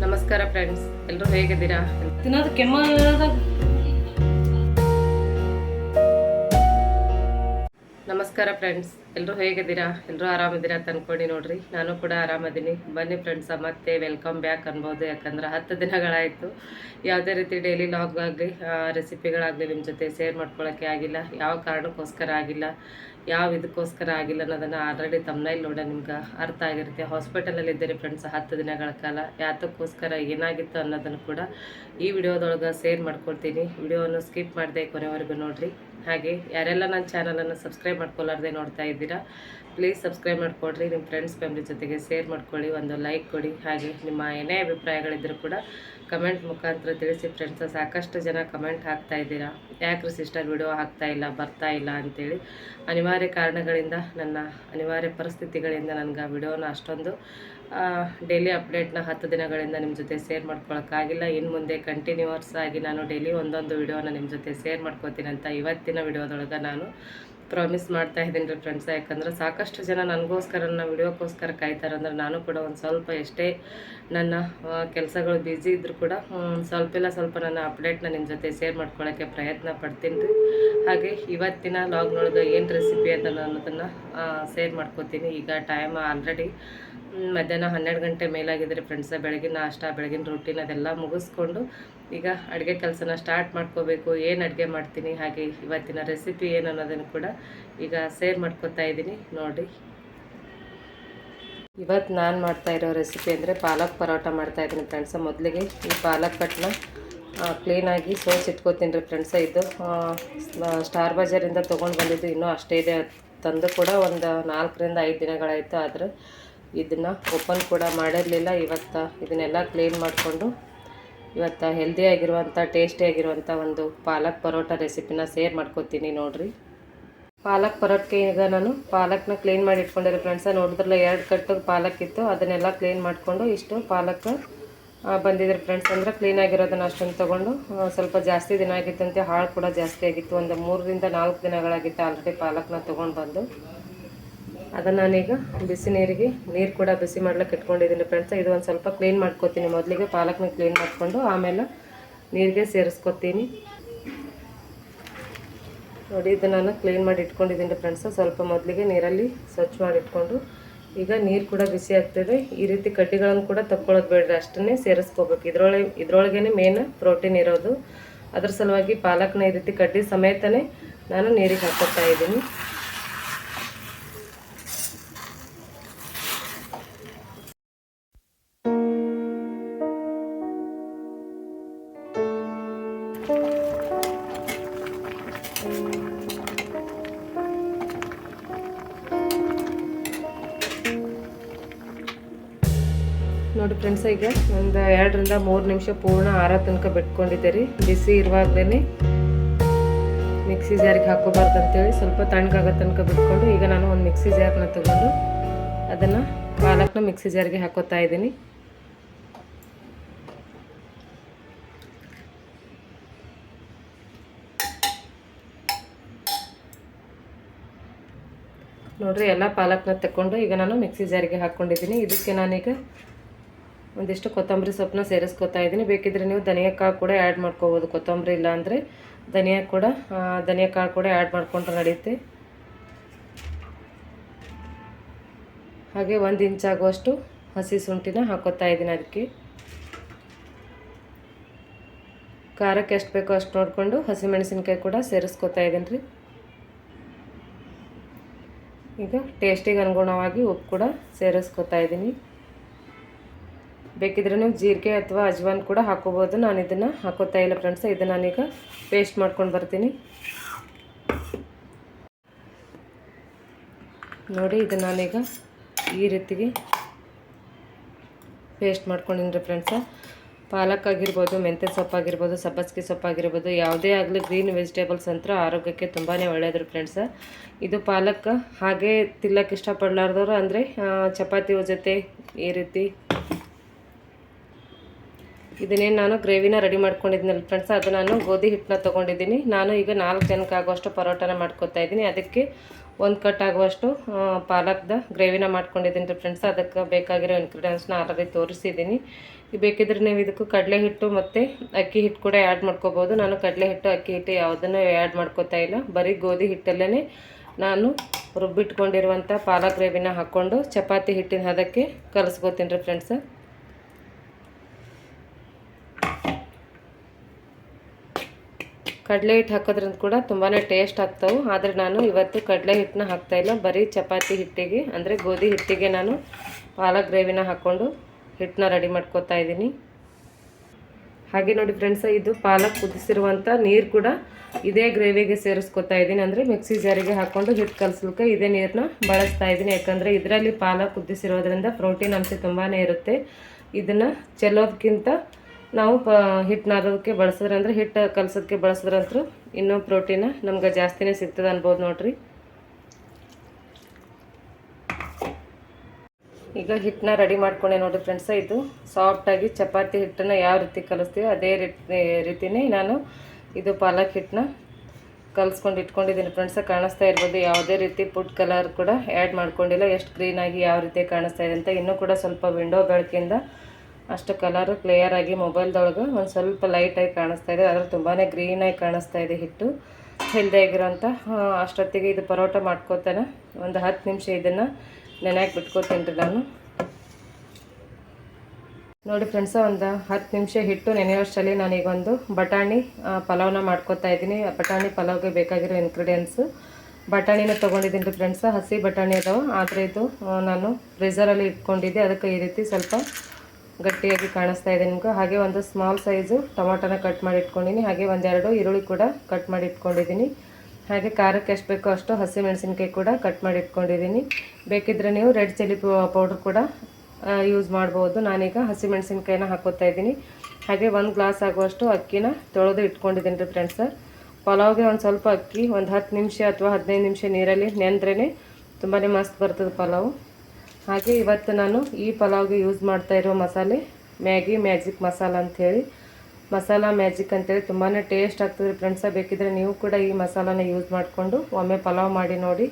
ನಮಸ್ಕಾರ ಫ್ರೆಂಡ್ಸ್ ಎಲ್ಲರೂ ಹೇಗಿದ್ದೀರಾ? ತಿನ್ನೋದು ಕೆಮ್ಮ ನಮಸ್ಕಾರ ಫ್ರೆಂಡ್ಸ್ ಎಲ್ಲರೂ ಹೇಗಿದ್ದೀರಾ? ಎಲ್ಲರೂ ಆರಾಮಿದ್ದೀರಾ ಅಂತ ಅನ್ಕೊಂಡು ನೋಡ್ರಿ. ನಾನು ಕೂಡ ಆರಾಮದೀನಿ. ಬನ್ನಿ ಫ್ರೆಂಡ್ಸ ಮತ್ತೆ ವೆಲ್ಕಮ್ ಬ್ಯಾಕ್ ಅನ್ಬೋದು. ಯಾಕಂದ್ರೆ ಹತ್ತು ದಿನಗಳಾಯಿತು. ಯಾವುದೇ ರೀತಿ ಡೈಲಿ ಲಾಗ್ ಆಗಲಿ ರೆಸಿಪಿಗಳಾಗಲಿ ನಿಮ್ಮ ಜೊತೆ ಶೇರ್ ಮಾಡ್ಕೊಳ್ಳೋಕ್ಕೆ ಆಗಿಲ್ಲ. ಯಾವ ಕಾರಣಕ್ಕೋಸ್ಕರ ಆಗಿಲ್ಲ. ಯಾವ ಇದಕ್ಕೋಸ್ಕರ ಆಗಿಲ್ಲ ಅನ್ನೋದನ್ನು ಆಲ್ರೆಡಿ ತಮ್ಮನಲ್ಲಿ ನೋಡ ನಿಮ್ಗೆ ಅರ್ಥ ಆಗಿರುತ್ತೆ. ಹಾಸ್ಪಿಟಲಲ್ಲಿ ಇದ್ದೀರಿ ಫ್ರೆಂಡ್ಸ್ ಹತ್ತು ದಿನಗಳ ಕಾಲ ಯಾತಕ್ಕೋಸ್ಕರ ಏನಾಗಿತ್ತು ಅನ್ನೋದನ್ನು ಕೂಡ ಈ ವಿಡಿಯೋದೊಳಗೆ ಶೇರ್ ಮಾಡ್ಕೊಳ್ತೀನಿ ವಿಡಿಯೋವನ್ನು ಸ್ಕಿಪ್ ಮಾಡದೆ ಕೊನೆವರೆಗೂ ನೋಡಿರಿ. ಹಾಗೆ ಯಾರೆಲ್ಲ ನನ್ನ ಚಾನಲನ್ನು ಸಬ್ಸ್ಕ್ರೈಬ್ ಮಾಡ್ಕೊಳ್ಳಾರ್ದೆ ನೋಡ್ತಾ ಇದ್ದೀರಾ ಪ್ಲೀಸ್ ಸಬ್ಸ್ಕ್ರೈಬ್ ಮಾಡ್ಕೊಡ್ರಿ. ನಿಮ್ಮ ಫ್ರೆಂಡ್ಸ್ ಫ್ಯಾಮಿಲಿ ಜೊತೆಗೆ ಶೇರ್ ಮಾಡ್ಕೊಳ್ಳಿ, ಒಂದು ಲೈಕ್ ಕೊಡಿ. ಹಾಗೆ ನಿಮ್ಮ ಏನೇ ಅಭಿಪ್ರಾಯಗಳಿದ್ದರೂ ಕೂಡ ಕಮೆಂಟ್ ಮುಖಾಂತರ ತಿಳಿಸಿ ಫ್ರೆಂಡ್ಸ್ ಸಾಕಷ್ಟು ಜನ ಕಮೆಂಟ್ ಹಾಕ್ತಾ ಇದ್ದೀರಾ? ಯಾಕ್ರಿ ಸಿಸ್ಟರ್ ವಿಡಿಯೋ ಹಾಕ್ತಾ ಇಲ್ಲ, ಬರ್ತಾ ಇಲ್ಲ ಅಂತೇಳಿ ಅನಿವಾರ್ಯ ಕಾರಣಗಳಿಂದ ನನ್ನ, ಅನಿವಾರ್ಯ ಪರಿಸ್ಥಿತಿಗಳಿಂದ ನನಗೆ ವಿಡಿಯೋನ ಅಷ್ಟೊಂದು ಡೈಲಿ ಅಪ್ಡೇಟ್ನ ಹತ್ತು ದಿನಗಳಿಂದ ನಿಮ್ಮ ಜೊತೆ ಶೇರ್ ಮಾಡ್ಕೊಳಕ್ಕಾಗಿಲ್ಲ ಇನ್ನು ಮುಂದೆ ಕಂಟಿನ್ಯೂವರ್ಸ್ ಆಗಿ ನಾನು ಡೈಲಿ ಒಂದೊಂದು ವಿಡಿಯೋನ ನಿಮ್ಮ ಜೊತೆ ಶೇರ್ ಮಾಡ್ಕೋತೀನಿ ಅಂತ ಇವತ್ತಿನ ವಿಡಿಯೋದೊಳಗೆ ನಾನು ಪ್ರಾಮಿಸ್ ಮಾಡ್ತಾ ಇದ್ದೀನಿ ರೀ ಫ್ರೆಂಡ್ಸ್ ಯಾಕಂದ್ರೆ ಸಾಕಷ್ಟು ಜನ ನನಗೋಸ್ಕರ, ನನ್ನ ವಿಡಿಯೋಕ್ಕೋಸ್ಕರ ಕಾಯ್ತಾರೆ ಅಂದ್ರೆ ನಾನು ಕೂಡ ಒಂದು ಸ್ವಲ್ಪ ಎಷ್ಟೇ ನನ್ನ ಕೆಲಸಗಳು ಬ್ಯುಸಿ ಇದ್ದರೂ ಕೂಡ ಸ್ವಲ್ಪ ಇಲ್ಲ, ಸ್ವಲ್ಪ ನನ್ನ ಅಪ್ಡೇಟ್ನ ನಿಮ್ಮ ಜೊತೆ ಶೇರ್ ಮಾಡ್ಕೊಳ್ಳೋಕ್ಕೆ ಪ್ರಯತ್ನ ಪಡ್ತೀನಿ ರೀ. ಹಾಗೆ ಇವತ್ತಿನ ಲಾಗ್ನೊಳಗೆ ಏನು ರೆಸಿಪಿ ಅಂತ ಅನ್ನೋದನ್ನು ಶೇರ್ ಮಾಡ್ಕೋತೀನಿ. ಈಗ ಟೈಮ್ ಆಲ್ರೆಡಿ ಮಧ್ಯಾಹ್ನ ಹನ್ನೆರಡು ಗಂಟೆ ಮೇಲಾಗಿದ್ರೆ ಫ್ರೆಂಡ್ಸ ಬೆಳಗಿನ ನಾಷ್ಟ ಬೆಳಗಿನ ರೊಟ್ಟಿನ ಅದೆಲ್ಲ ಮುಗಿಸ್ಕೊಂಡು ಈಗ ಅಡುಗೆ ಕೆಲಸನ ಸ್ಟಾರ್ಟ್ ಮಾಡ್ಕೋಬೇಕು, ಏನು ಅಡುಗೆ ಮಾಡ್ತೀನಿ, ಹಾಗೆ ಇವತ್ತಿನ ರೆಸಿಪಿ ಏನು ಅನ್ನೋದನ್ನು ಕೂಡ ಈಗ ಸೇರ್ ಮಾಡ್ಕೊತಾ ಇದ್ದೀನಿ, ನೋಡಿ. ಇವತ್ತು ನಾನು ಮಾಡ್ತಾ ಇರೋ ರೆಸಿಪಿ ಅಂದರೆ ಪಾಲಕ್ ಪರೋಟ ಮಾಡ್ತಾ ಇದ್ದೀನಿ ಫ್ರೆಂಡ್ಸ ಮೊದಲಿಗೆ ಈ ಪಾಲಕ್ ಕಟ್ನ ಕ್ಲೀನಾಗಿ ಸೋಸಿಟ್ಕೋತೀನಿ ರೀ ಫ್ರೆಂಡ್ಸ ಇದು ಸ್ಟಾರ್ ಬಜಾರಿಂದ ತೊಗೊಂಡು ಬಂದಿದ್ದು ಇನ್ನೂ ಅಷ್ಟೇ ಇದೆ. ತಂದು ಕೂಡ ಒಂದು ನಾಲ್ಕರಿಂದ ಐದು ದಿನಗಳಾಯಿತು ಆದರೆ ಇದನ್ನು ಓಪನ್ ಕೂಡ ಮಾಡಿರಲಿಲ್ಲ. ಇವತ್ತು ಇದನ್ನೆಲ್ಲ ಕ್ಲೀನ್ ಮಾಡಿಕೊಂಡು ಇವತ್ತು ಹೆಲ್ದಿಯಾಗಿರುವಂಥ ಟೇಸ್ಟಿಯಾಗಿರುವಂಥ ಒಂದು ಪಾಲಕ್ ಪರೋಟ ರೆಸಿಪಿನ ಸೇರ್ ಮಾಡ್ಕೊತೀನಿ ನೋಡಿರಿ. ಪಾಲಕ್ ಪರೋಟಕ್ಕೆ ಈಗ ನಾನು ಪಾಲಕ್ನ ಕ್ಲೀನ್ ಮಾಡಿ ಇಟ್ಕೊಂಡಿರೋ ಫ್ರೆಂಡ್ಸ ನೋಡಿದ್ರಲ್ಲ ಎರಡು ಕಟ್ಟು ಪಾಲಕ್ ಇತ್ತು, ಅದನ್ನೆಲ್ಲ ಕ್ಲೀನ್ ಮಾಡಿಕೊಂಡು ಇಷ್ಟು ಪಾಲಕ್ ಬಂದಿದ್ರೆ ಫ್ರೆಂಡ್ಸ್ ಅಂದರೆ ಕ್ಲೀನ್ ಆಗಿರೋದನ್ನ ಅಷ್ಟೊಂದು ತೊಗೊಂಡು ಸ್ವಲ್ಪ ಜಾಸ್ತಿ ದಿನ ಆಗಿತ್ತಂತೆ, ಹಾಳು ಕೂಡ ಜಾಸ್ತಿ ಆಗಿತ್ತು. ಒಂದು ಮೂರರಿಂದ ನಾಲ್ಕು ದಿನಗಳಾಗಿತ್ತು ಆಲ್ರೆಡಿ ಪಾಲಕ್ನ ತೊಗೊಂಡು ಬಂದು. ಅದನ್ನು ನಾನೀಗ ಬಿಸಿ ನೀರಿಗೆ ನೀರು ಕೂಡ ಬಿಸಿ ಮಾಡ್ಲಿಕ್ಕೆ ಇಟ್ಕೊಂಡಿದ್ದೀನಿ ಫ್ರೆಂಡ್ಸ್ ಇದು ಒಂದು ಸ್ವಲ್ಪ ಕ್ಲೀನ್ ಮಾಡ್ಕೊತೀನಿ. ಮೊದಲಿಗೆ ಪಾಲಕ್ನ ಕ್ಲೀನ್ ಮಾಡಿಕೊಂಡು ಆಮೇಲೆ ನೀರಿಗೆ ಸೇರಿಸ್ಕೊತೀನಿ. ನೋಡಿ, ಇದು ನಾನು ಕ್ಲೀನ್ ಮಾಡಿ ಇಟ್ಕೊಂಡಿದ್ದೀನಿ ಫ್ರೆಂಡ್ಸ್ ಸ್ವಲ್ಪ ಮೊದಲಿಗೆ ನೀರಲ್ಲಿ ಸ್ವಚ್ಛ ಮಾಡಿ ಇಟ್ಕೊಂಡು ಈಗ ನೀರು ಕೂಡ ಬಿಸಿ ಆಗ್ತಿದೆ. ಈ ರೀತಿ ಕಡ್ಡಿಗಳನ್ನು ಕೂಡ ತಕ್ಕೊಳ್ಳೋದು ಬೇಡ್ರಿ. ಅಷ್ಟನ್ನೇ ಸೇರಿಸ್ಕೋಬೇಕು. ಇದ್ರೊಳಗೆ, ಇದ್ರೊಳಗೇನೆ ಮೇನ್ ಪ್ರೋಟೀನ್ ಇರೋದು. ಅದ್ರ ಸಲುವಾಗಿ ಪಾಲಕ್ನ ಈ ರೀತಿ ಕಡ್ಡಿ ಸಮೇತನೇ ನಾನು ನೀರಿಗೆ ಹಾಕೋತಾ ಇದ್ದೀನಿ. ನೋಡಿ ಫ್ರೆಂಡ್ಸ್ ಈಗ, ಒಂದು ಎರಡರಿಂದ ಮೂರು ನಿಮಿಷ ಪೂರ್ಣ ಆರ ತನಕ ಬಿಟ್ಕೊಂಡಿದ್ದೆ ರೀ ಬಿಸಿ ಇರುವಾಗಲೇ ಮಿಕ್ಸಿ ಜಾರಿಗೆ ಹಾಕೋಬಾರ್ದು ಅಂತೇಳಿ ಸ್ವಲ್ಪ ತಣ್ಣಗಾಗೋ ತನಕ ಬಿಟ್ಕೊಂಡು ಈಗ ನಾನು ಒಂದು ಮಿಕ್ಸಿ ಜಾರ್ನ ತಗೊಂಡು ಅದನ್ನು ಪಾಲಕ್ನ ಮಿಕ್ಸಿ ಜಾರಿಗೆ ಹಾಕೋತಾ ಇದ್ದೀನಿ. ನೋಡ್ರಿ, ಎಲ್ಲ ಪಾಲಕ್ನ ತಗೊಂಡು ಈಗ ನಾನು ಮಿಕ್ಸಿ ಜಾರಿಗೆ ಹಾಕ್ಕೊಂಡಿದ್ದೀನಿ ಇದಕ್ಕೆ ನಾನೀಗ ಒಂದಿಷ್ಟು ಕೊತ್ತಂಬರಿ ಸೊಪ್ಪನ್ನ ಸೇರಿಸ್ಕೊತಾ ಇದ್ದೀನಿ. ಬೇಕಿದ್ರೆ ನೀವು ಧನಿಯಾ ಕಾಳು ಕೂಡ ಆ್ಯಡ್ ಮಾಡ್ಕೋಬೋದು. ಕೊತ್ತಂಬರಿ ಇಲ್ಲ ಅಂದರೆ ಧನಿಯಾ ಕೂಡ ಧನಿಯಾ ಕಾಳು ಕೂಡ ಆ್ಯಡ್ ಮಾಡ್ಕೊಂಡ್ರೆ ನಡೆಯುತ್ತೆ ಹಾಗೆ ಒಂದು ಇಂಚಾಗುವಷ್ಟು ಹಸಿ ಶುಂಠಿನ ಹಾಕೋತಾ ಇದ್ದೀನಿ ಅದಕ್ಕೆ ಖಾರಕ್ಕೆ ಎಷ್ಟು ಬೇಕೋ ಅಷ್ಟು ನೋಡಿಕೊಂಡು ಹಸಿಮೆಣಸಿನ್ಕಾಯಿ ಕೂಡ ಸೇರಿಸ್ಕೊತಾ ಇದ್ದೀನಿ ರೀ. ಈಗ ಟೇಸ್ಟಿಗೆ ಅನುಗುಣವಾಗಿ ಉಪ್ಪು ಕೂಡ ಸೇರಿಸ್ಕೊತಾ ಇದ್ದೀನಿ. ಬೇಕಿದ್ರೆ ನೀವು ಜೀರಿಗೆ ಅಥವಾ ಅಜ್ವಾನ್ ಕೂಡ ಹಾಕೋಬೋದು. ನಾನು ಇದನ್ನು ಹಾಕೋತಾ ಇಲ್ಲ ಫ್ರೆಂಡ್ಸ್ ಇದನ್ನು ನಾನೀಗ ಪೇಸ್ಟ್ ಮಾಡ್ಕೊಂಡು ಬರ್ತೀನಿ. ನೋಡಿ, ಇದು ನಾನೀಗ ಈ ರೀತಿಗೆ ಪೇಸ್ಟ್ ಮಾಡ್ಕೊಂಡಿನಿ ಫ್ರೆಂಡ್ಸ ಪಾಲಕ್ ಆಗಿರ್ಬೋದು, ಮೆಂತ್ಯ ಸೊಪ್ಪಾಗಿರ್ಬೋದು ಸಬ್ಬಸ್ಗೆ ಸೊಪ್ಪಾಗಿರ್ಬೋದು ಯಾವುದೇ ಆಗಲಿ ಗ್ರೀನ್ ವೆಜಿಟೇಬಲ್ಸ್ ಅಂತ ಆರೋಗ್ಯಕ್ಕೆ ತುಂಬಾ ಒಳ್ಳೆಯದು ಫ್ರೆಂಡ್ಸ ಇದು ಪಾಲಕ್ ಹಾಗೆ ತಿಲ್ಲಕ್ಕೆ ಇಷ್ಟಪಡಲಾರ್ದವ್ರು ಅಂದರೆ ಚಪಾತಿ ಜೊತೆ ಈ ರೀತಿ ಇದನ್ನೇನು ನಾನು ಗ್ರೇವಿನ ರೆಡಿ ಮಾಡ್ಕೊಂಡಿದ್ದೀನಲ್ಲ ಫ್ರೆಂಡ್ಸ್ ಅದು ನಾನು ಗೋಧಿ ಹಿಟ್ಟನ್ನ ತೊಗೊಂಡಿದ್ದೀನಿ. ನಾನು ಈಗ ನಾಲ್ಕು ಜನಕ್ಕೆ ಆಗುವಷ್ಟು ಪರೋಟನ ಮಾಡ್ಕೊತಾ ಇದ್ದೀನಿ. ಅದಕ್ಕೆ ಒಂದು ಕಟ್ ಆಗುವಷ್ಟು ಪಾಲಕ್ದ ಗ್ರೇವಿನ ಮಾಡ್ಕೊಂಡಿದ್ದೀನಿ ರೀ ಫ್ರೆಂಡ್ಸ್ ಅದಕ್ಕೆ ಬೇಕಾಗಿರೋ ಇನ್ಗ್ರೀಡಿಯೆಂಟ್ಸ್ನ ಆಲ್ರೆಡಿ ತೋರಿಸಿದ್ದೀನಿ. ಬೇಕಿದ್ರೆ ನೀವು ಇದಕ್ಕೂ ಕಡಲೆ ಹಿಟ್ಟು ಮತ್ತು ಅಕ್ಕಿ ಹಿಟ್ಟು ಕೂಡ ಆ್ಯಡ್ ಮಾಡ್ಕೋಬೋದು. ನಾನು ಕಡಲೆ ಹಿಟ್ಟು, ಅಕ್ಕಿ ಹಿಟ್ಟು ಯಾವುದನ್ನು ಆ್ಯಡ್ ಮಾಡ್ಕೋತಾ ಇಲ್ಲ. ಬರೀ ಗೋಧಿ ಹಿಟ್ಟಲ್ಲೇ ನಾನು ರುಬ್ಬಿಟ್ಕೊಂಡಿರುವಂಥ ಪಾಲಕ್ ಗ್ರೇವಿನ ಹಾಕ್ಕೊಂಡು ಚಪಾತಿ ಹಿಟ್ಟಿನ ಹದಕ್ಕೆ ಕಲಿಸ್ಕೋತೀನಿ ರೀ ಫ್ರೆಂಡ್ಸ್ ಕಡಲೆ ಹಿಟ್ಟು ಹಾಕೋದ್ರಿಂದ ಕೂಡ ತುಂಬಾ ಟೇಸ್ಟ್ ಆಗ್ತಾವೆ. ಆದರೆ ನಾನು ಇವತ್ತು ಕಡಲೆ ಹಿಟ್ಟನ್ನ ಹಾಕ್ತಾಯಿಲ್ಲ ಬರೀ ಚಪಾತಿ ಹಿಟ್ಟಿಗೆ, ಅಂದರೆ ಗೋಧಿ ಹಿಟ್ಟಿಗೆ ನಾನು ಪಾಲಕ್ ಗ್ರೇವಿನ ಹಾಕ್ಕೊಂಡು ಹಿಟ್ಟನ್ನ ರೆಡಿ ಮಾಡ್ಕೊತಾ ಇದ್ದೀನಿ. ಹಾಗೆ ನೋಡಿ ಫ್ರೆಂಡ್ಸ್ ಇದು ಪಾಲಕ್ ಕುದಿಸಿರುವಂಥ ನೀರು ಕೂಡ ಇದೇ ಗ್ರೇವಿಗೆ ಸೇರಿಸ್ಕೊತಾ ಇದ್ದೀನಿ. ಅಂದರೆ ಮಿಕ್ಸಿ ಜಾರಿಗೆ ಹಾಕ್ಕೊಂಡು ಹಿಟ್ಟು ಕಲಸಲಿಕ್ಕೆ ಇದೇ ನೀರನ್ನ ಬಳಸ್ತಾ ಇದ್ದೀನಿ. ಯಾಕಂದರೆ ಇದರಲ್ಲಿ ಪಾಲಕ್ ಕುದಿಸಿರೋದ್ರಿಂದ ಪ್ರೋಟೀನ್ ಅಂಶ ತುಂಬಾ ಇರುತ್ತೆ. ಇದನ್ನು ಚೆಲ್ಲೋದಕ್ಕಿಂತ ನಾವು ಪ ಹಿಟ್ಟು ನಾದೋದಕ್ಕೆ ಬಳಸಿದ್ರೆ ಅಂದರೆ ಹಿಟ್ಟು ಕಲಸೋದಕ್ಕೆ ಬಳಸಿದ್ರಂತೂ ಇನ್ನೂ ಪ್ರೋಟೀನ ನಮ್ಗೆ ಜಾಸ್ತಿನೇ ಸಿಗ್ತದೆ ಅನ್ಬೋದು ನೋಡ್ರಿ. ಈಗ ಹಿಟ್ಟನ್ನ ರೆಡಿ ಮಾಡ್ಕೊಂಡೆ ನೋಡಿರಿ ಫ್ರೆಂಡ್ಸ, ಇದು ಸಾಫ್ಟಾಗಿ ಚಪಾತಿ ಹಿಟ್ಟನ್ನು ಯಾವ ರೀತಿ ಕಲಿಸ್ತೀವಿ ಅದೇ ರೀತಿ, ರೀತಿನೇ ನಾನು ಇದು ಪಾಲಕ್ ಹಿಟ್ಟನ್ನ ಕಲಿಸ್ಕೊಂಡು ಇಟ್ಕೊಂಡಿದ್ದೀನಿ ಫ್ರೆಂಡ್ಸ, ಕಾಣಿಸ್ತಾ ಇರ್ಬೋದು ಯಾವುದೇ ರೀತಿ ಫುಡ್ ಕಲರ್ ಕೂಡ ಆ್ಯಡ್ ಮಾಡ್ಕೊಂಡಿಲ್ಲ, ಎಷ್ಟು ಕ್ಲೀನಾಗಿ ಯಾವ ರೀತಿ ಕಾಣಿಸ್ತಾ ಇದೆ ಅಂತ ಇನ್ನೂ ಕೂಡ ಸ್ವಲ್ಪ ವಿಂಡೋ ಬೆಳಕಿಂದ ಅಷ್ಟು ಕಲರು ಕ್ಲಿಯರ್ ಆಗಿ ಮೊಬೈಲ್ದೊಳಗೆ ಒಂದು ಸ್ವಲ್ಪ ಲೈಟಾಗಿ ಕಾಣಿಸ್ತಾ ಇದೆ. ಅದ್ರಲ್ಲಿ ತುಂಬಾ ಗ್ರೀನಾಗಿ ಕಾಣಿಸ್ತಾ ಇದೆ ಹಿಟ್ಟು. ಹೆಲ್ದಿ ಆಗಿರೋಂಥ ಅಷ್ಟೊತ್ತಿಗೆ ಇದು ಪರೋಟ ಮಾಡ್ಕೋತಾನೆ. ಒಂದು ಹತ್ತು ನಿಮಿಷ ಇದನ್ನು ನೆನೆಯಾಗಿ ಬಿಟ್ಕೋತೀನಿ ನಾನು. ನೋಡಿ ಫ್ರೆಂಡ್ಸ ಒಂದು ಹತ್ತು ನಿಮಿಷ ಹಿಟ್ಟು ನೆನೆಯೋಷ್ಟರಲ್ಲಿ ನಾನೀಗ ಒಂದು ಬಟಾಣಿ ಪಲಾವ್ನ ಮಾಡ್ಕೋತಾ ಇದ್ದೀನಿ. ಬಟಾಣಿ ಪಲಾವ್ಗೆ ಬೇಕಾಗಿರೋ ಇಂಗ್ರೀಡಿಯೆಂಟ್ಸು ಬಟಾಣಿನ ತೊಗೊಂಡಿದ್ದೀನಿ ರೀ ಫ್ರೆಂಡ್ಸ ಹಸಿ ಬಟಾಣಿ ಅದಾವೆ. ಆದರೆ ಇದು ನಾನು ಫ್ರೀಝರಲ್ಲಿ ಇಟ್ಕೊಂಡಿದ್ದೆ. ಅದಕ್ಕೆ ಈ ರೀತಿ ಸ್ವಲ್ಪ ಗಟ್ಟಿಯಾಗಿ ಕಾಣಿಸ್ತಾ ಇದೆ ನಿಮ್ಗೆ. ಹಾಗೆ ಒಂದು ಸ್ಮಾಲ್ ಸೈಜು ಟೊಮಾಟೋನ ಕಟ್ ಮಾಡಿ ಇಟ್ಕೊಂಡಿನಿ. ಹಾಗೆ ಒಂದೆರಡು ಈರುಳ್ಳಿ ಕೂಡ ಕಟ್ ಮಾಡಿ ಇಟ್ಕೊಂಡಿದ್ದೀನಿ ಹಾಗೆ ಖಾರಕ್ಕೆ ಎಷ್ಟು ಬೇಕೋ ಅಷ್ಟು ಹಸಿ ಮೆಣಸಿನ್ಕಾಯಿ ಕೂಡ ಕಟ್ ಮಾಡಿ ಇಟ್ಕೊಂಡಿದ್ದೀನಿ ಬೇಕಿದ್ರೆ ನೀವು ರೆಡ್ ಚಿಲ್ಲಿ ಪೌಡ್ರ್ ಕೂಡ ಯೂಸ್ ಮಾಡ್ಬೋದು. ನಾನೀಗ ಹಸಿ ಮೆಣಸಿನ್ಕಾಯಿನ ಹಾಕೋತಾ ಇದ್ದೀನಿ. ಹಾಗೆ ಒಂದು ಗ್ಲಾಸ್ ಆಗುವಷ್ಟು ಅಕ್ಕಿನ ತೊಳೆದು ಇಟ್ಕೊಂಡಿದ್ದೀನಿ ರೀ ಫ್ರೆಂಡ್ಸ ಪಲಾವ್ಗೆ ಒಂದು ಸ್ವಲ್ಪ ಅಕ್ಕಿ, ಒಂದು ಹತ್ತು ನಿಮಿಷ ಅಥವಾ ಹದಿನೈದು ನಿಮಿಷ ನೀರಲ್ಲಿ ನೆಂದ್ರೇ ತುಂಬಾ ಮಸ್ತ್ ಬರ್ತದೆ ಪಲಾವು. ಹಾಗೆ ಇವತ್ತು ನಾನು ಈ ಪಲಾವ್ಗೆ ಯೂಸ್ ಮಾಡ್ತಾ ಇರೋ ಮಸಾಲೆ, ಮ್ಯಾಗಿ, ಮ್ಯಾಜಿಕ್ ಮಸಾಲ ಅಂಥೇಳಿ. ಮಸಾಲ, ಮ್ಯಾಜಿಕ್ ಅಂತೇಳಿ ತುಂಬಾ ಟೇಸ್ಟ್ ಆಗ್ತದೆ ಫ್ರೆಂಡ್ಸ ಬೇಕಿದ್ರೆ ನೀವು ಕೂಡ ಈ ಮಸಾಲಾನ ಯೂಸ್ ಮಾಡಿಕೊಂಡು ಒಮ್ಮೆ ಪಲಾವ್ ಮಾಡಿ ನೋಡಿ.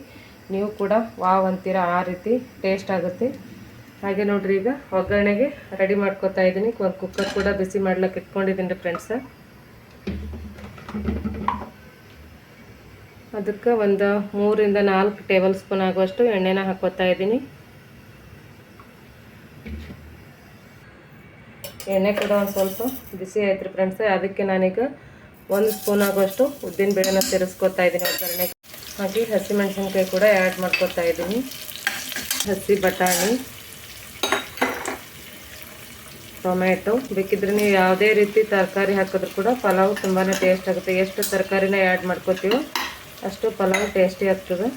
ನೀವು ಕೂಡ ವಾವ್ ಅಂತೀರ, ಆ ರೀತಿ ಟೇಸ್ಟ್ ಆಗುತ್ತೆ. ಹಾಗೆ ನೋಡ್ರಿ ಈಗ ಒಗ್ಗರಣೆಗೆ ರೆಡಿ ಮಾಡ್ಕೊತಾ ಇದ್ದೀನಿ. ಒಂದು ಕುಕ್ಕರ್ ಕೂಡ ಬಿಸಿ ಮಾಡ್ಲಿಕ್ಕೆ ಇಟ್ಕೊಂಡಿದ್ದೀನಿ ರೀ ಫ್ರೆಂಡ್ಸ ಅದಕ್ಕೆ ಒಂದು ಮೂರಿಂದ ನಾಲ್ಕು ಟೇಬಲ್ ಸ್ಪೂನ್ ಆಗುವಷ್ಟು ಎಣ್ಣೆನ ಹಾಕೋತಾ ಇದ್ದೀನಿ. ಎಣ್ಣೆ ಕೂಡ ಒಂದು ಸ್ವಲ್ಪ ಬಿಸಿ ಆಯ್ತು ರೀ ಫ್ರೆಂಡ್ಸ್ ಅದಕ್ಕೆ ನಾನೀಗ ಒಂದು ಸ್ಪೂನ್ ಆಗೋಷ್ಟು ಉದ್ದಿನ ಬೇಳೆನ ಸೇರಿಸ್ಕೊತಾ ಇದ್ದೀನಿ ಒಗ್ಗರಣೆ ಹಾಗೆ ಹಸಿಮೆಣಸಿನ್ಕಾಯಿ ಕೂಡ ಆ್ಯಡ್ ಮಾಡ್ಕೊತಾ ಇದ್ದೀನಿ. ಹಸಿ ಬಟಾಣಿ, ಟೊಮ್ಯಾಟೊ. ಬೇಕಿದ್ರೆ ನೀವು ಯಾವುದೇ ರೀತಿ ತರಕಾರಿ ಹಾಕಿದ್ರು ಕೂಡ ಪಲಾವ್ ತುಂಬಾ ಟೇಸ್ಟ್ ಆಗುತ್ತೆ. ಎಷ್ಟು ತರಕಾರಿನ ಆ್ಯಡ್ ಮಾಡ್ಕೋತೀವೋ ಅಷ್ಟು ಪಲಾವ್ ಟೇಸ್ಟಿ ಆಗ್ತದೆ.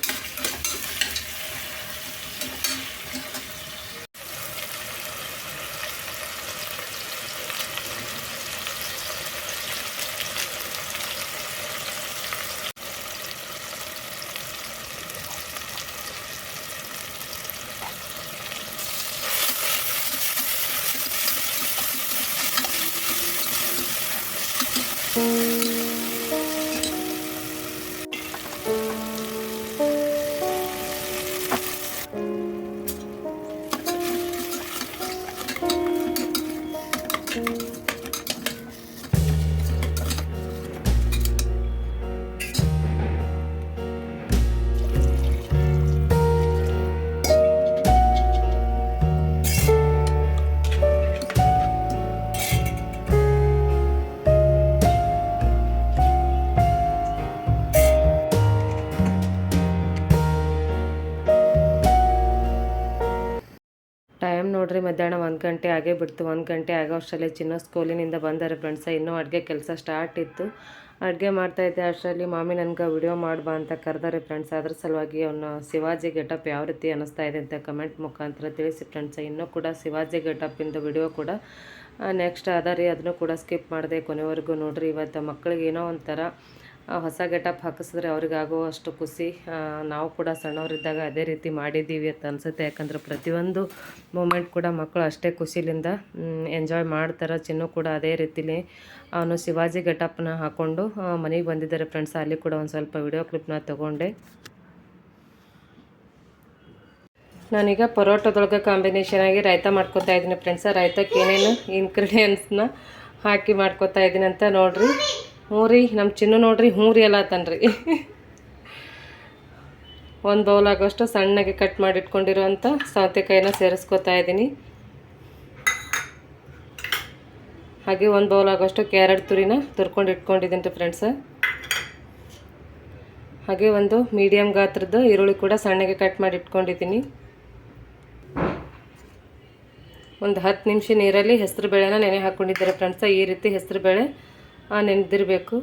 ನೋಡ್ರಿ, ಮಧ್ಯಾಹ್ನ ಒಂದು ಗಂಟೆ ಆಗೇ ಬಿಡ್ತು. ಒಂದು ಗಂಟೆ ಆಗೋ ಅಷ್ಟರಲ್ಲಿ ಚಿನ್ನ ಸ್ಕೂಲಿನಿಂದ ಬಂದಾರೆ ಫ್ರೆಂಡ್ಸ ಇನ್ನೂ ಅಡುಗೆ ಕೆಲಸ ಸ್ಟಾರ್ಟ್ ಇತ್ತು. ಅಡುಗೆ ಮಾಡ್ತಾಯಿದ್ದೆ ಅಷ್ಟರಲ್ಲಿ ಮಾಮಿ ನನಗೆ ವಿಡಿಯೋ ಮಾಡ್ಬಾ ಅಂತ ಕರೆದಾರೆ ಫ್ರೆಂಡ್ಸ್ ಅದ್ರ ಸಲುವಾಗಿ ಅವನು ಶಿವಾಜಿ ಗೆಟಪ್ ಯಾವ ರೀತಿ ಅನ್ನಿಸ್ತಾ ಇದೆ ಅಂತ ಕಮೆಂಟ್ ಮುಖಾಂತರ ತಿಳಿಸಿ ಫ್ರೆಂಡ್ಸ ಇನ್ನೂ ಕೂಡ ಶಿವಾಜಿ ಗೆಟಪ್ಪಿಂದ ವಿಡಿಯೋ ಕೂಡ ನೆಕ್ಸ್ಟ್ ಅದ ರೀ. ಅದನ್ನು ಕೂಡ ಸ್ಕಿಪ್ ಮಾಡಿದೆ ಕೊನೆವರೆಗೂ ನೋಡಿರಿ. ಇವತ್ತು ಮಕ್ಕಳಿಗೆ ಏನೋ ಒಂಥರ ಹೊಸ ಗೆಟಪ್ ಹಾಕಿಸಿದ್ರೆ ಅವ್ರಿಗಾಗೋ ಅಷ್ಟು ಖುಷಿ. ನಾವು ಕೂಡ ಸಣ್ಣವರಿದ್ದಾಗ ಅದೇ ರೀತಿ ಮಾಡಿದ್ದೀವಿ ಅಂತ ಅನಿಸುತ್ತೆ. ಯಾಕಂದ್ರೆ ಪ್ರತಿಯೊಂದು ಮೂಮೆಂಟ್ ಕೂಡ ಮಕ್ಕಳು ಅಷ್ಟೇ ಖುಷಿಲಿಂದ ಎಂಜಾಯ್ ಮಾಡ್ತಾರೆ. ಚಿನ್ನು ಕೂಡ ಅದೇ ರೀತಿಲಿ ಅವನು ಶಿವಾಜಿ ಗೆಟಪ್ನ ಹಾಕ್ಕೊಂಡು ಮನೆಗೆ ಬಂದಿದ್ದಾರೆ ಫ್ರೆಂಡ್ಸ್ ಅಲ್ಲಿ ಕೂಡ ಒಂದು ಸ್ವಲ್ಪ ವಿಡಿಯೋ ಕ್ಲಿಪ್ನ ತೊಗೊಂಡೆ. ನಾನೀಗ ಪರೋಟದೊಳಗೆ ಕಾಂಬಿನೇಷನ್ ಆಗಿ ರಾಯ್ತ ಮಾಡ್ಕೊತಾ ಇದ್ದೀನಿ ಫ್ರೆಂಡ್ಸ ರಾಯ್ತಕ್ಕೆ ಏನೇನು ಇನ್ಗ್ರೀಡಿಯೆಂಟ್ಸ್ನ ಹಾಕಿ ಮಾಡ್ಕೊತಾ ಇದ್ದೀನಿ ಅಂತ ನೋಡ್ರಿ. ಹ್ಞೂ ರೀ ನಮ್ಮ ಚಿನ್ನು ನೋಡ್ರಿ, ಹ್ಞೂ ರೀ ಎಲ್ಲ ತನ್ರಿ ಒಂದು ಬೌಲ್ ಆಗೋಷ್ಟು ಸಣ್ಣಗೆ ಕಟ್ ಮಾಡಿ ಇಟ್ಕೊಂಡಿರುವಂಥ ಸೌತೆಕಾಯಿನ ಸೇರಿಸ್ಕೊತಾ ಇದ್ದೀನಿ. ಹಾಗೆ ಒಂದು ಬೌಲ್ ಆಗೋಷ್ಟು ಕ್ಯಾರೆಟ್ ತುರಿನ ತುರ್ಕೊಂಡು ಇಟ್ಕೊಂಡಿದ್ದೀನಿ ರೀ ಫ್ರೆಂಡ್ಸ ಹಾಗೆ ಒಂದು ಮೀಡಿಯಮ್ ಗಾತ್ರದ ಈರುಳ್ಳಿ ಕೂಡ ಸಣ್ಣಗೆ ಕಟ್ ಮಾಡಿ ಇಟ್ಕೊಂಡಿದ್ದೀನಿ ಒಂದು ಹತ್ತು ನಿಮಿಷ ನೀರಲ್ಲಿ ಹೆಸರು ಬೇಳೆನ ನೆನೆ ಹಾಕ್ಕೊಂಡಿದ್ದಾರೆ ಫ್ರೆಂಡ್ಸ ಈ ರೀತಿ ಹೆಸರು ಬೇಳೆ ನೆನೆದಿರಬೇಕು.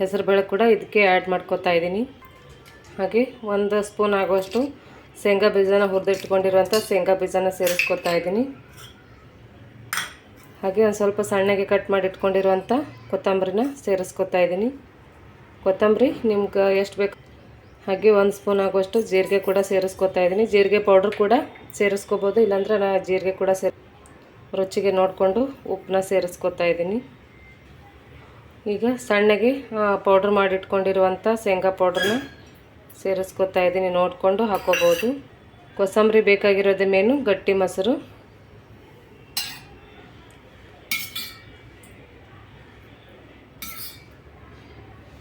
ಹೆಸರುಬೇಳೆ ಕೂಡ ಇದಕ್ಕೆ ಆ್ಯಡ್ ಮಾಡ್ಕೊತಾ ಇದ್ದೀನಿ. ಹಾಗೆ ಒಂದು ಸ್ಪೂನ್ ಆಗುವಷ್ಟು ಶೇಂಗಾ ಬೀಜನ ಹುರಿದಿಟ್ಕೊಂಡಿರುವಂಥ ಶೇಂಗಾ ಬೀಜನ ಸೇರಿಸ್ಕೊತಾ ಇದ್ದೀನಿ. ಹಾಗೆ ಒಂದು ಸ್ವಲ್ಪ ಸಣ್ಣಗೆ ಕಟ್ ಮಾಡಿ ಇಟ್ಕೊಂಡಿರುವಂಥ ಕೊತ್ತಂಬರಿನ ಸೇರಿಸ್ಕೊತಾ ಇದ್ದೀನಿ. ಕೊತ್ತಂಬರಿ ನಿಮ್ಗೆ ಎಷ್ಟು ಬೇಕು ಹಾಗೆ ಒಂದು ಸ್ಪೂನ್ ಆಗುವಷ್ಟು ಜೀರಿಗೆ ಕೂಡ ಸೇರಿಸ್ಕೊತಾ ಇದ್ದೀನಿ. ಜೀರಿಗೆ ಪೌಡ್ರ್ ಕೂಡ ಸೇರಿಸ್ಕೋಬೋದು, ಇಲ್ಲಾಂದ್ರೆ ನಾ ಜೀರಿಗೆ ಕೂಡ ಸೇರ್ ರುಚಿಗೆ ನೋಡಿಕೊಂಡು ಉಪ್ಪನ್ನ ಸೇರಿಸ್ಕೊತಾ ಇದ್ದೀನಿ. ಈಗ ಸಣ್ಣಗೆ ಪೌಡ್ರ್ ಮಾಡಿಟ್ಕೊಂಡಿರುವಂಥ ಶೇಂಗಾ ಪೌಡ್ರನ್ನ ಸೇರಿಸ್ಕೊತಾ ಇದ್ದೀನಿ ನೋಡಿಕೊಂಡು ಹಾಕೋಬೋದು. ಕೊಸಂಬರಿ ಬೇಕಾಗಿರೋದೇ ಮೇನು, ಗಟ್ಟಿ ಮೊಸರು.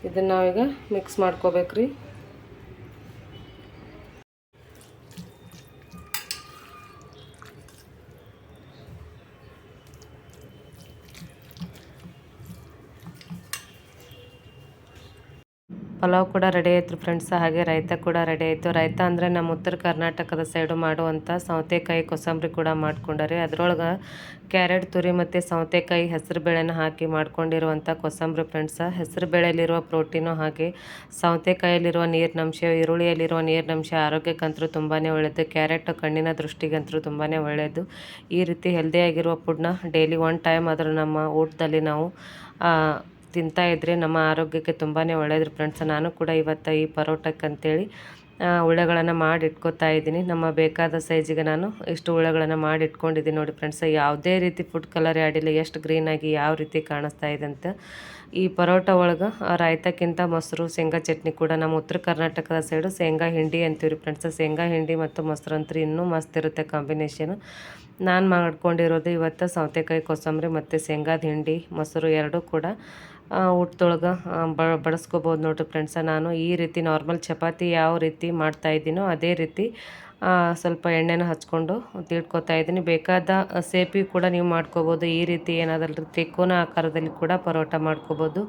ಇದನ್ನು ನಾವೀಗ ಮಿಕ್ಸ್ ಮಾಡ್ಕೋಬೇಕ್ರಿ. ಪಲಾವ್ ಕೂಡ ರೆಡಿ ಆಯ್ತು ಫ್ರೆಂಡ್ಸ್ ಹಾಗೆ ರೈತ ಕೂಡ ರೆಡಿ ಆಯಿತು. ರೈತ ಅಂದರೆ ನಮ್ಮ ಉತ್ತರ ಕರ್ನಾಟಕದ ಸೈಡು ಮಾಡುವಂಥ ಸೌತೆಕಾಯಿ ಕೊಸಂಬರಿ ಕೂಡ ಮಾಡ್ಕೊಂಡಾರೆ. ಅದರೊಳಗೆ ಕ್ಯಾರೆಟ್ ತುರಿ ಮತ್ತು ಸೌತೆಕಾಯಿ ಹೆಸರು ಬೇಳೆನ ಹಾಕಿ ಮಾಡ್ಕೊಂಡಿರುವಂಥ ಕೊಸಂಬರಿ ಫ್ರೆಂಡ್ಸ ಹೆಸರು ಬೇಳೆಯಲ್ಲಿರುವ ಪ್ರೋಟೀನು ಹಾಗೆ ಸೌತೆಕಾಯಲ್ಲಿರುವ ನೀರಿನಂಶ, ಈರುಳ್ಳಿಯಲ್ಲಿರುವ ನೀರಿನಂಶ ಆರೋಗ್ಯಕ್ಕಂತರೂ ತುಂಬಾ ಒಳ್ಳೆಯದು. ಕ್ಯಾರೆಟ್ ಕಣ್ಣಿನ ದೃಷ್ಟಿಗಂತರೂ ತುಂಬಾ ಒಳ್ಳೆಯದು. ಈ ರೀತಿ ಹೆಲ್ದಿಯಾಗಿರುವ ಫುಡ್ನ ಡೈಲಿ ಒನ್ ಟೈಮ್ ಆದರೂ ನಮ್ಮ ಊಟದಲ್ಲಿ ನಾವು ತಿಂತಾ ಇದ್ದರೆ ನಮ್ಮ ಆರೋಗ್ಯಕ್ಕೆ ತುಂಬಾ ಒಳ್ಳೆಯದು ಫ್ರೆಂಡ್ಸ್ ನಾನು ಕೂಡ ಇವತ್ತು ಈ ಪರೋಟಕ್ಕೆ ಅಂತೇಳಿ ಉಳ್ಳೆಗಳನ್ನು ಮಾಡಿ ಇಟ್ಕೊತಾ ಇದ್ದೀನಿ. ನಮ್ಮ ಬೇಕಾದ ಸೈಜಿಗೆ ನಾನು ಇಷ್ಟು ಉಳ್ಳೆಗಳನ್ನು ಮಾಡಿ ಇಟ್ಕೊಂಡಿದ್ದೀನಿ ನೋಡಿ ಫ್ರೆಂಡ್ಸ್ ಯಾವುದೇ ರೀತಿ ಫುಡ್ ಕಲರ್ ಆಡಿಲ್ಲ ಎಷ್ಟು ಗ್ರೀನಾಗಿ ಯಾವ ರೀತಿ ಕಾಣಿಸ್ತಾ ಇದೆ ಅಂತ. ಈ ಪರೋಟ ಒಳಗೆ ರಾಯ್ತಕ್ಕಿಂತ ಮೊಸರು, ಶೇಂಗಾ ಚಟ್ನಿ ಕೂಡ ನಮ್ಮ ಉತ್ತರ ಕರ್ನಾಟಕದ ಸೈಡು ಶೇಂಗಾ ಹಿಂಡಿ ಅಂತೀವಿ ರೀ ಫ್ರೆಂಡ್ಸ್ ಶೇಂಗಾ ಹಿಂಡಿ ಮತ್ತು ಮೊಸರು ಅಂತೂ ಇನ್ನೂ ಮಸ್ತ್ ಇರುತ್ತೆ ಕಾಂಬಿನೇಷನು ನಾನು ಮಾಡ್ಕೊಂಡಿರೋದು ಇವತ್ತು ಸೌತೆಕಾಯಿ ಕೊತ್ತಂಬರಿ ಮತ್ತು ಶೇಂಗಾದ ಹಿಂಡಿ, ಮೊಸರು ಎರಡೂ ಕೂಡ ಊಟದೊಳಗೆ ಬಡಿಸ್ಕೋಬೋದು ನೋಡಿರಿ ಫ್ರೆಂಡ್ಸ ನಾನು ಈ ರೀತಿ ನಾರ್ಮಲ್ ಚಪಾತಿ ಯಾವ ರೀತಿ ಮಾಡ್ತಾ ಇದ್ದೀನೋ ಅದೇ ರೀತಿ ಸ್ವಲ್ಪ ಎಣ್ಣೆನ ಹಚ್ಕೊಂಡು ತಿಳ್ಕೊತಾ ಇದ್ದೀನಿ. ಬೇಕಾದ ಸೇಪಿ ಕೂಡ ನೀವು ಮಾಡ್ಕೋಬೋದು. ಈ ರೀತಿ ಏನಾದರೂ ತ್ರಿಕೋನ ಆಕಾರದಲ್ಲಿ ಕೂಡ ಪರೋಟ ಮಾಡ್ಕೋಬೋದು.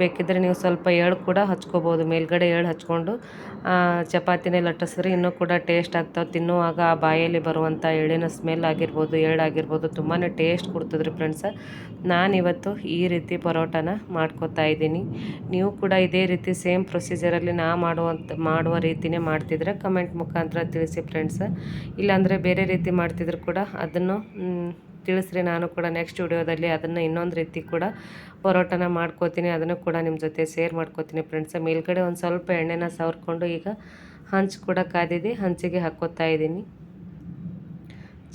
ಬೇಕಿದ್ದರೆ ನೀವು ಸ್ವಲ್ಪ ಎಳ್ಳು ಕೂಡ ಹಚ್ಕೋಬೋದು. ಮೇಲ್ಗಡೆ ಎಳ್ಳು ಹಚ್ಕೊಂಡು ಚಪಾತಿನೇ ಲಟ್ಟಿಸಿದ್ರೆ ಇನ್ನೂ ಕೂಡ ಟೇಸ್ಟ್ ಆಗ್ತಾವೆ. ತಿನ್ನುವಾಗ ಆ ಬಾಯಲ್ಲಿ ಬರುವಂಥ ಎಳ್ಳಿನ ಸ್ಮೆಲ್ ಆಗಿರ್ಬೋದು, ಎಳ್ಳು ಆಗಿರ್ಬೋದು ತುಂಬಾ ಟೇಸ್ಟ್ ಕೊಡ್ತದ್ರಿ ಫ್ರೆಂಡ್ಸ. ನಾನಿವತ್ತು ಈ ರೀತಿ ಪರೋಟನ ಮಾಡ್ಕೋತಾ ಇದ್ದೀನಿ. ನೀವು ಕೂಡ ಇದೇ ರೀತಿ ಸೇಮ್ ಪ್ರೊಸೀಜರಲ್ಲಿ ನಾ ಮಾಡುವಂಥ, ಮಾಡುವ ರೀತಿನೇ ಮಾಡ್ತಿದ್ರೆ ಕಮೆಂಟ್ ಮುಖಾಂತರ ತಿಳಿಸಿ. ಫ್ರೆಂಡ್ಸ್ ಇಲ್ಲಾಂದರೆ ಬೇರೆ ರೀತಿ ಮಾಡ್ತಿದ್ರು ಕೂಡ ಅದನ್ನು ತಿಳಿಸ್ರಿ ನಾನು ಕೂಡ ನೆಕ್ಸ್ಟ್ ವಿಡಿಯೋದಲ್ಲಿ ಅದನ್ನು ಇನ್ನೊಂದು ರೀತಿ ಕೂಡ ಪರೋಟನ ಮಾಡ್ಕೋತೀನಿ, ಅದನ್ನು ಕೂಡ ನಿಮ್ಮ ಜೊತೆ ಶೇರ್ ಮಾಡ್ಕೋತೀನಿ ಫ್ರೆಂಡ್ಸ್ ಮೇಲ್ಗಡೆ ಒಂದು ಸ್ವಲ್ಪ ಎಣ್ಣೆನ ಸವರ್ಕೊಂಡು ಈಗ ಹಂಚು ಕೂಡ ಕಾದಿದೆ, ಹಂಚಿಗೆ ಹಾಕೋತಾ ಇದ್ದೀನಿ.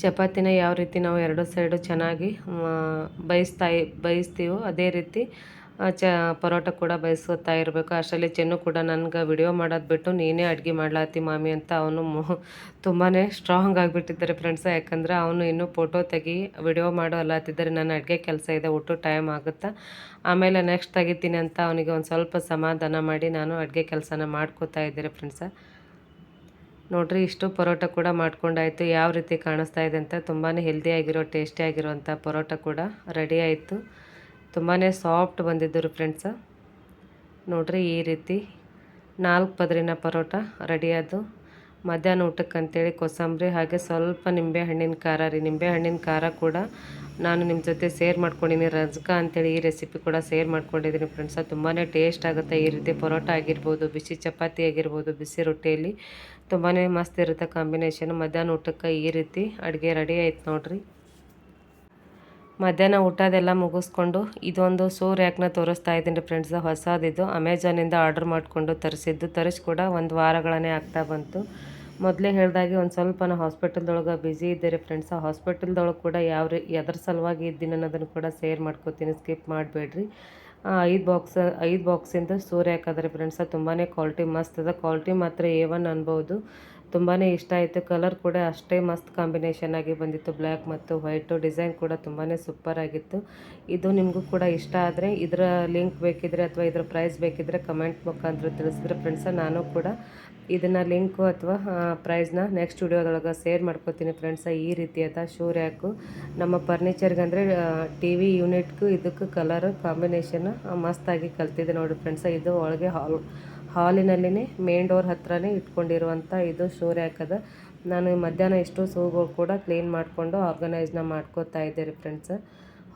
ಚಪಾತಿನ ಯಾವ ರೀತಿ ನಾವು ಎರಡು ಸೈಡು ಚೆನ್ನಾಗಿ ಬಯಸ್ತಾ, ಬಯಸ್ತೀವೋ ಅದೇ ರೀತಿ ಚ, ಪರೋಟ ಕೂಡ ಬಯಸುತ್ತಾ ಇರಬೇಕು. ಅಷ್ಟರಲ್ಲಿ ಚೆನ್ನು ಕೂಡ ನನಗೆ ವಿಡಿಯೋ ಮಾಡೋದು ಬಿಟ್ಟು ನೀನೇ ಅಡುಗೆ ಮಾಡ್ಲಾತಿ ಮಾಮಿ ಅಂತ ಅವನು ತುಂಬಾ ಸ್ಟ್ರಾಂಗ್ ಆಗಿಬಿಟ್ಟಿದ್ದಾರೆ ಫ್ರೆಂಡ್ಸ್ ಯಾಕಂದ್ರೆ ಅವನು ಇನ್ನೂ ಫೋಟೋ ತೆಗಿ ವಿಡಿಯೋ ಮಾಡೋ ಅಲ್ಲತ್ತಿದ್ದಾರೆ ನನ್ನ ಅಡುಗೆ ಕೆಲಸ ಇದೆ, ಒಟ್ಟು ಟೈಮ್ ಆಗುತ್ತಾ? ಆಮೇಲೆ ನೆಕ್ಸ್ಟ್ ತೆಗಿತೀನಿ ಅಂತ ಅವನಿಗೆ ಒಂದು ಸ್ವಲ್ಪ ಸಮಾಧಾನ ಮಾಡಿ ನಾನು ಅಡುಗೆ ಕೆಲಸನ ಮಾಡ್ಕೋತಾ ಇದ್ದೀರಿ ಫ್ರೆಂಡ್ಸ ನೋಡ್ರಿ, ಇಷ್ಟು ಪರೋಟ ಕೂಡ ಮಾಡ್ಕೊಂಡಾಯಿತು. ಯಾವ ರೀತಿ ಕಾಣಿಸ್ತಾ ಇದೆ ಅಂತ ತುಂಬಾ ಹೆಲ್ದಿಯಾಗಿರೋ ಟೇಸ್ಟಿಯಾಗಿರೋಂಥ ಪರೋಟ ಕೂಡ ರೆಡಿ ಆಯಿತು. ತುಂಬಾ ಸಾಫ್ಟ್ ಬಂದಿದ್ದು ರೀ ಫ್ರೆಂಡ್ಸ ನೋಡ್ರಿ ಈ ರೀತಿ ನಾಲ್ಕು ಪದರಿನ ಪರೋಟ ರೆಡಿಯಾದು ಮಧ್ಯಾಹ್ನ ಊಟಕ್ಕೆ ಅಂತೇಳಿ ಕೋಸಂಬರಿ ಹಾಗೆ ಸ್ವಲ್ಪ ನಿಂಬೆ ಹಣ್ಣಿನ ಖಾರ ರೀ. ನಿಂಬೆ ಹಣ್ಣಿನ ಖಾರ ಕೂಡ ನಾನು ನಿಮ್ಮ ಜೊತೆ ಸೇರ್ ಮಾಡ್ಕೊಂಡಿನಿ ರಜ್ಕ ಅಂತೇಳಿ ಈ ರೆಸಿಪಿ ಕೂಡ ಸೇರ್ ಮಾಡ್ಕೊಂಡಿದ್ದೀನಿ ಫ್ರೆಂಡ್ಸ ತುಂಬಾ ಟೇಸ್ಟ್ ಆಗುತ್ತೆ ಈ ರೀತಿ ಪರೋಟ ಆಗಿರ್ಬೋದು, ಬಿಸಿ ಚಪಾತಿ ಆಗಿರ್ಬೋದು, ಬಿಸಿ ರೊಟ್ಟಿಯಲ್ಲಿ. ತುಂಬಾ ಮಸ್ತ್ ಇರುತ್ತೆ ಕಾಂಬಿನೇಷನ್ ಮಧ್ಯಾಹ್ನ ಊಟಕ್ಕೆ ಈ ರೀತಿ ಅಡುಗೆ ರೆಡಿ ಆಯ್ತು ನೋಡ್ರಿ. ಮಧ್ಯಾಹ್ನ ಊಟದೆಲ್ಲ ಮುಗಿಸ್ಕೊಂಡು ಇದೊಂದು ಸೂರ್ಯಾಕ್ನ ತೋರಿಸ್ತಾ ಇದ್ದೀನಿ ಫ್ರೆಂಡ್ಸ್ ಹೊಸದಿದ್ದು. ಅಮೆಝಾನಿಂದ ಆರ್ಡರ್ ಮಾಡಿಕೊಂಡು ತರಿಸಿದ್ದು. ತರಿಸಿ ಕೂಡ ಒಂದು ವಾರಗಳನ್ನೇ ಆಗ್ತಾ ಬಂತು. ಮೊದಲೇ ಹೇಳಿದಾಗೆ ಒಂದು ಸ್ವಲ್ಪ ನಾನು ಹಾಸ್ಪಿಟಲ್ದೊಳಗೆ ಬ್ಯುಸಿ ಇದ್ದೀರಿ ಫ್ರೆಂಡ್ಸ್ ಆ ಹಾಸ್ಪಿಟಲ್ದೊಳಗೆ ಕೂಡ ಯಾವ ರೀ ಎದ್ರ ಸಲುವಾಗಿ ಇದ್ದೀನಿ ಅನ್ನೋದನ್ನು ಕೂಡ ಸೇರ್ ಮಾಡ್ಕೋತೀನಿ. ಸ್ಕಿಪ್ ಮಾಡಬೇಡ್ರಿ. ಐದು ಬಾಕ್ಸ್ ಐದು ಬಾಕ್ಸಿಂದ ಸೂರ್ಯ ಹಾಕಿದ್ರೆ ಫ್ರೆಂಡ್ಸ ತುಂಬಾ ಕ್ವಾಲಿಟಿ ಮಸ್ತ್ ಅದ. ಕ್ವಾಲಿಟಿ ಮಾತ್ರ ಎ ಒನ್ ಅನ್ಬೋದು. ತುಂಬಾ ಇಷ್ಟ ಆಯಿತು. ಕಲರ್ ಕೂಡ ಅಷ್ಟೇ ಮಸ್ತ್ ಕಾಂಬಿನೇಷನ್ ಆಗಿ ಬಂದಿತ್ತು. ಬ್ಲ್ಯಾಕ್ ಮತ್ತು ವೈಟು ಡಿಸೈನ್ ಕೂಡ ತುಂಬಾ ಸೂಪರ್ ಆಗಿತ್ತು. ಇದು ನಿಮಗೂ ಕೂಡ ಇಷ್ಟ ಆದರೆ ಇದರ ಲಿಂಕ್ ಬೇಕಿದ್ರೆ ಅಥವಾ ಇದರ ಪ್ರೈಸ್ ಬೇಕಿದ್ರೆ ಕಮೆಂಟ್ ಮುಖಾಂತರ ತಿಳಿಸಿದ್ರೆ ಫ್ರೆಂಡ್ಸ ನಾನು ಕೂಡ ಇದನ್ನು ಲಿಂಕು ಅಥವಾ ಪ್ರೈಸ್ನ ನೆಕ್ಸ್ಟ್ ವಿಡಿಯೋದೊಳಗೆ ಶೇರ್ ಮಾಡ್ಕೋತೀನಿ ಫ್ರೆಂಡ್ಸ ಈ ರೀತಿಯಾದ ಶೂ ರ್ಯಾಕು ನಮ್ಮ ಫರ್ನಿಚರ್ಗೆ ಅಂದರೆ ಟಿ ವಿ ಯೂನಿಟ್ಗೂ ಇದಕ್ಕೂ ಕಲರ್ ಕಾಂಬಿನೇಷನ್ ಮಸ್ತಾಗಿ ಕಲ್ತಿದೆ ನೋಡಿ ಫ್ರೆಂಡ್ಸ ಇದು ಒಳಗೆ ಹಾಲ್ ಹಾಲಿನಲ್ಲಿನೇ ಮೇನ್ ಡೋರ್ ಹತ್ರನೇ ಇಟ್ಕೊಂಡಿರುವಂಥ ಇದು ಅದ ನಾನು ಮಧ್ಯಾಹ್ನ ಎಷ್ಟು ಶೂಗಳು ಕೂಡ ಕ್ಲೀನ್ ಮಾಡಿಕೊಂಡು ಆರ್ಗನೈಸ್ನ ಮಾಡ್ಕೋತಾ ಇದ್ದೆ ಫ್ರೆಂಡ್ಸ್.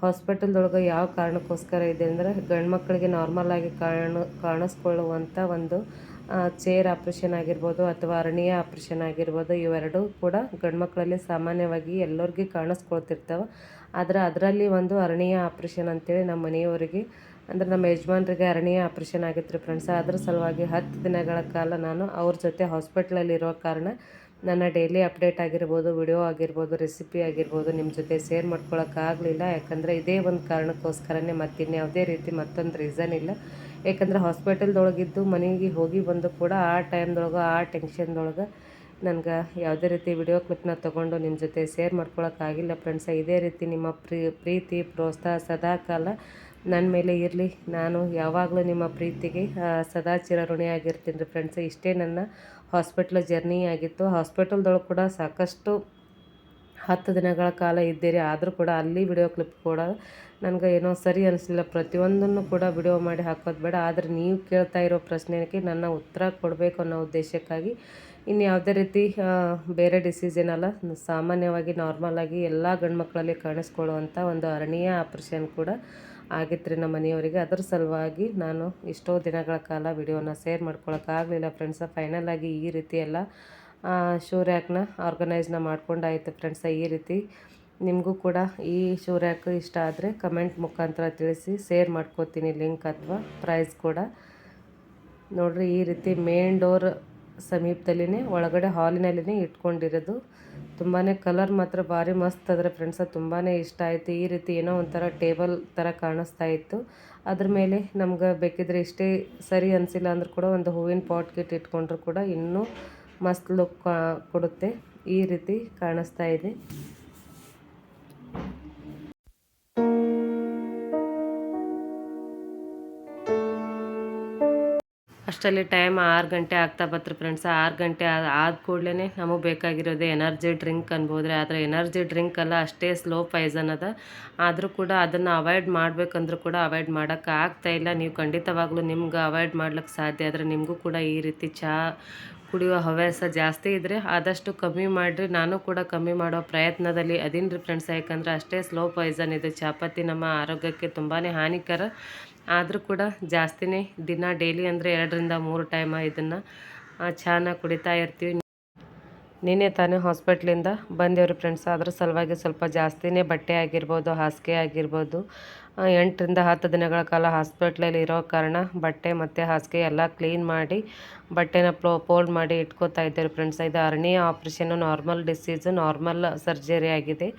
ಹಾಸ್ಪಿಟಲ್ದೊಳಗೆ ಯಾವ ಕಾರಣಕ್ಕೋಸ್ಕರ ಇದೆ ಅಂದರೆ ಗಂಡು ಮಕ್ಕಳಿಗೆ ನಾರ್ಮಲ್ ಆಗಿ ಕಾಣ ಕಾಣಿಸ್ಕೊಳ್ಳುವಂಥ ಒಂದು ಚೇರ್ ಆಪ್ರೇಷನ್ ಆಗಿರ್ಬೋದು ಅಥವಾ ಅರಣ್ಯ ಆಪ್ರೇಷನ್ ಆಗಿರ್ಬೋದು ಇವೆರಡೂ ಕೂಡ ಗಂಡು ಮಕ್ಕಳಲ್ಲಿ ಸಾಮಾನ್ಯವಾಗಿ ಎಲ್ಲರಿಗೂ ಕಾಣಿಸ್ಕೊಳ್ತಿರ್ತವೆ. ಆದರೆ ಅದರಲ್ಲಿ ಒಂದು ಅರಣ್ಯ ಆಪ್ರೇಷನ್ ಅಂತೇಳಿ ನಮ್ಮ ಮನೆಯವರಿಗೆ, ಅಂದರೆ ನಮ್ಮ ಯಜಮಾನ್ರಿಗೆ ಅರಣ್ಯ ಆಪ್ರೇಷನ್ ಆಗಿತ್ತು ರೀ ಫ್ರೆಂಡ್ಸ್ ಅದ್ರ ಸಲುವಾಗಿ ಹತ್ತು ದಿನಗಳ ಕಾಲ ನಾನು ಅವ್ರ ಜೊತೆ ಹಾಸ್ಪಿಟ್ಲಲ್ಲಿ ಇರೋ ಕಾರಣ ನನ್ನ ಡೈಲಿ ಅಪ್ಡೇಟ್ ಆಗಿರ್ಬೋದು ವಿಡಿಯೋ ಆಗಿರ್ಬೋದು ರೆಸಿಪಿ ಆಗಿರ್ಬೋದು ನಿಮ್ಮ ಜೊತೆ ಶೇರ್ ಮಾಡ್ಕೊಳಕ್ಕಾಗಲಿಲ್ಲ ಯಾಕಂದರೆ ಇದೇ ಒಂದು ಕಾರಣಕ್ಕೋಸ್ಕರನೇ ಮತ್ತಿನ್ಯಾವುದೇ ರೀತಿ ಮತ್ತೊಂದು ರೀಸನ್ ಇಲ್ಲ. ಯಾಕಂದರೆ ಹಾಸ್ಪಿಟಲ್ದೊಳಗಿದ್ದು ಮನೆಗೆ ಹೋಗಿ ಬಂದು ಕೂಡ ಆ ಟೈಮ್ದೊಳಗೆ ಆ ಟೆನ್ಷನ್ದೊಳಗೆ ನನಗೆ ಯಾವುದೇ ರೀತಿ ವಿಡಿಯೋ ಕ್ಲಿಪ್ನ ತೊಗೊಂಡು ನಿಮ್ಮ ಜೊತೆ ಶೇರ್ ಮಾಡ್ಕೊಳೋಕ್ಕಾಗಿಲ್ಲ ಫ್ರೆಂಡ್ಸ ಇದೇ ರೀತಿ ನಿಮ್ಮ ಪ್ರೀ, ಪ್ರೀತಿ, ಪ್ರೋತ್ಸಾಹ ಸದಾಕಾಲ ನನ್ನ ಮೇಲೆ ಇರಲಿ. ನಾನು ಯಾವಾಗಲೂ ನಿಮ್ಮ ಪ್ರೀತಿಗೆ ಸದಾ ಚಿರಋಣಿಯಾಗಿರ್ತೀನಿ ರೀ ಫ್ರೆಂಡ್ಸ್ ಇಷ್ಟೇ ನನ್ನ ಹಾಸ್ಪಿಟ್ಲ್ ಜರ್ನಿ ಆಗಿತ್ತು. ಹಾಸ್ಪಿಟಲ್ದೊಳಗೆ ಕೂಡ ಸಾಕಷ್ಟು ಹತ್ತು ದಿನಗಳ ಕಾಲ ಇದ್ದೀರಿ. ಆದರೂ ಕೂಡ ಅಲ್ಲಿ ವಿಡಿಯೋ ಕ್ಲಿಪ್ ಕೂಡ ನನಗೆ ಏನೋ ಸರಿ ಅನಿಸಲಿಲ್ಲ. ಪ್ರತಿಯೊಂದನ್ನು ಕೂಡ ವಿಡಿಯೋ ಮಾಡಿ ಹಾಕೋದು ಬೇಡ. ಆದರೆ ನೀವು ಕೇಳ್ತಾ ಇರೋ ಪ್ರಶ್ನೆಗೆ ನನ್ನ ಉತ್ತರ ಕೊಡಬೇಕು ಅನ್ನೋ ಉದ್ದೇಶಕ್ಕಾಗಿ ಇನ್ನು ಯಾವುದೇ ರೀತಿ ಬೇರೆ ಡಿಸೀಸ್ ಏನಲ್ಲ, ಸಾಮಾನ್ಯವಾಗಿ ನಾರ್ಮಲಾಗಿ ಎಲ್ಲ ಗಂಡು ಮಕ್ಕಳಲ್ಲಿ ಕಾಣಿಸ್ಕೊಳ್ಳುವಂಥ ಒಂದು ಅರಣ್ಯ ಆಪ್ರೇಷನ್ ಕೂಡ ಆಗಿತ್ತು ರೀ ನಮ್ಮ ಮನೆಯವರಿಗೆ. ಅದರ ಸಲುವಾಗಿ ನಾನು ಎಷ್ಟೋ ದಿನಗಳ ಕಾಲ ವಿಡಿಯೋನ ಶೇರ್ ಮಾಡ್ಕೊಳಕ್ಕಾಗಲಿಲ್ಲ ಫ್ರೆಂಡ್ಸ ಫೈನಲಾಗಿ ಈ ರೀತಿ ಎಲ್ಲ ಶೂ ರ್ಯಾಕ್ನ ಆರ್ಗನೈಸ್ನ ಮಾಡ್ಕೊಂಡಾಯಿತು ಫ್ರೆಂಡ್ಸ ಈ ರೀತಿ. ನಿಮಗೂ ಕೂಡ ಈ ಶೂ ರ್ಯಾಕ್ ಇಷ್ಟ ಆದರೆ ಕಮೆಂಟ್ ಮುಖಾಂತರ ತಿಳಿಸಿ ಶೇರ್ ಮಾಡ್ಕೋತೀನಿ ಲಿಂಕ್ ಅಥವಾ ಪ್ರೈಸ್ ಕೂಡ. ನೋಡಿರಿ ಈ ರೀತಿ ಮೇನ್ ಡೋರ್ ಸಮೀಪದಲ್ಲಿನೇ, ಒಳಗಡೆ ಹಾಲಿನಲ್ಲಿನೇ ಇಟ್ಕೊಂಡಿರೋದು. ತುಂಬಾ ಕಲರ್ ಮಾತ್ರ ಭಾರಿ ಮಸ್ತ್ ಅದ್ರ ಫ್ರೆಂಡ್ಸ ತುಂಬಾ ಇಷ್ಟ ಆಯಿತು. ಈ ರೀತಿ ಏನೋ ಒಂಥರ ಟೇಬಲ್ ಥರ ಕಾಣಿಸ್ತಾ ಇತ್ತು. ಅದ್ರ ಮೇಲೆ ನಮ್ಗೆ ಬೇಕಿದ್ರೆ ಇಷ್ಟೇ ಸರಿ ಅನಿಸಿಲ್ಲ ಅಂದ್ರೂ ಕೂಡ ಒಂದು ಹೂವಿನ ಪಾಟ್ ಕಿಟ್ ಇಟ್ಕೊಂಡ್ರು ಕೂಡ ಇನ್ನೂ ಮಸ್ತ್ ಲುಕ್ ಕೊಡುತ್ತೆ. ಈ ರೀತಿ ಕಾಣಿಸ್ತಾ ಇದೆ. ಅಷ್ಟರಲ್ಲಿ ಟೈಮ್ ಆರು ಗಂಟೆ ಆಗ್ತಾ ಬತ್ತು ಫ್ರೆಂಡ್ಸ್ ಆರು ಗಂಟೆ ಆದ ಕೂಡಲೇ ನಮಗೆ ಬೇಕಾಗಿರೋದು ಎನರ್ಜಿ ಡ್ರಿಂಕ್ ಅನ್ಬೋದ್ರೆ. ಆದರೆ ಎನರ್ಜಿ ಡ್ರಿಂಕ್ ಅಲ್ಲ ಅಷ್ಟೇ ಸ್ಲೋ ಪಾಯ್ಸನ್ ಅದ. ಆದರೂ ಕೂಡ ಅದನ್ನು ಅವಾಯ್ಡ್ ಮಾಡಬೇಕಂದ್ರೂ ಕೂಡ ಅವಾಯ್ಡ್ ಮಾಡೋಕ್ಕೆ ಇಲ್ಲ. ನೀವು ಖಂಡಿತವಾಗ್ಲೂ ನಿಮ್ಗೆ ಅವಾಯ್ಡ್ ಮಾಡ್ಲಿಕ್ಕೆ ಸಾಧ್ಯ ಆದರೆ ನಿಮಗೂ ಕೂಡ ಈ ರೀತಿ ಚಹಾ ಕುಡಿಯುವ ಹವ್ಯಾಸ ಜಾಸ್ತಿ ಇದ್ದರೆ ಆದಷ್ಟು ಕಮ್ಮಿ ಮಾಡಿರಿ. ನಾನು ಕೂಡ ಕಮ್ಮಿ ಮಾಡೋ ಪ್ರಯತ್ನದಲ್ಲಿ ಅದೀನಿ ರೀ ಫ್ರೆಂಡ್ಸ್ ಯಾಕಂದರೆ ಅಷ್ಟೇ ಸ್ಲೋ ಪಾಯ್ಸನ್ ಇದು. ಚಾಪತ್ತಿ ನಮ್ಮ ಆರೋಗ್ಯಕ್ಕೆ ತುಂಬಾ ಹಾನಿಕರ. ಆದರೂ ಕೂಡ ಜಾಸ್ತಿನೇ ದಿನ ಡೈಲಿ ಅಂದರೆ ಎರಡರಿಂದ ಮೂರು ಟೈಮ ಇದನ್ನು ಚೆನ್ನಾಗಿ ಕುಡಿತಾ ಇರ್ತೀವಿ. ನಿನ್ನೆ ತಾನೇ ಹಾಸ್ಪಿಟ್ಲಿಂದ ಬಂದೇವ್ರಿ ಫ್ರೆಂಡ್ಸ್ ಅದ್ರ ಸಲುವಾಗಿ ಸ್ವಲ್ಪ ಜಾಸ್ತಿನೇ ಬಟ್ಟೆ ಆಗಿರ್ಬೋದು, ಹಾಸಿಗೆ ಆಗಿರ್ಬೋದು. ಎಂಟರಿಂದ ಹತ್ತು ದಿನಗಳ ಕಾಲ ಹಾಸ್ಪಿಟ್ಲಲ್ಲಿ ಇರೋ ಕಾರಣ ಬಟ್ಟೆ ಮತ್ತು ಹಾಸಿಗೆ ಎಲ್ಲ ಕ್ಲೀನ್ ಮಾಡಿ, ಬಟ್ಟೆನ ಪ್ಲೋ ಫೋಲ್ಡ್ ಮಾಡಿ ಇಟ್ಕೋತಾ ಇದ್ದೇವೆ ಫ್ರೆಂಡ್ಸ್ ಇದು ಅರಣ್ಯ operation normal disease normal surgery ಆಗಿದೆ.